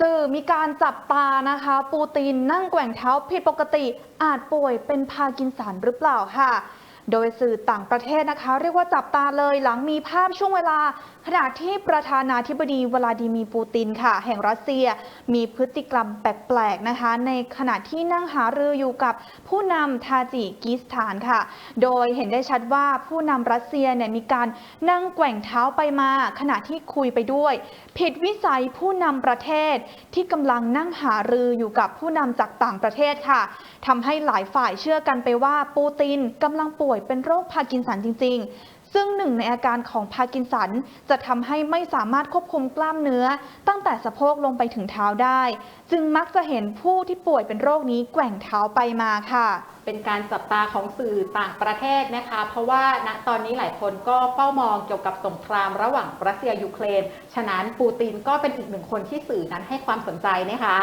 สื่อมีการจับตานะคะ ปูตินนั่งแกว่งเท้าผิดปกติอาจป่วยเป็นพากินสันหรือเปล่าค่ะ โดยสื่อต่างประเทศนะคะ เรียกว่าจับตาเลยหลังมีภาพช่วงเวลา ขณะที่ประธานาธิบดีวลาดิมีร์ปูตินค่ะ แห่งรัสเซีย มีพฤติกรรมแปลกๆนะคะ ในขณะที่นั่งหารืออยู่กับผู้นำทาจิกิสถานค่ะ โดยเห็นได้ชัดว่าผู้นำรัสเซียเนี่ยมีการนั่งแกว่งเท้าไปมา ขณะที่คุยไปด้วย ผิดวิสัยผู้นำประเทศที่กำลังนั่งหารืออยู่กับผู้นำจากต่างประเทศค่ะทำให้หลายฝ่ายเชื่อกันไปว่าปูตินกำลังป่วยวยเป็นโรคพาร์กินสันจริง ๆ ซึ่งหนึ่งในอาการของพาร์กินสันจะทำให้ไม่สามารถควบคุมกล้ามเนื้อ ตั้งแต่สะโพกลงไปถึงเท้าได้ จึงมักจะเห็นผู้ที่ป่วยเป็นโรคนี้แกว่งเท้าไปมาค่ะเป็นการจับตาของสื่อต่างประเทศนะคะ เพราะว่าณตอนนี้หลายคนก็เฝ้ามองเกี่ยวกับสงครามระหว่างรัสเซียยูเครน ฉะนั้นปูตินก็เป็นอีกหนึ่งคนที่สื่อนั้นให้ความสนใจนะคะ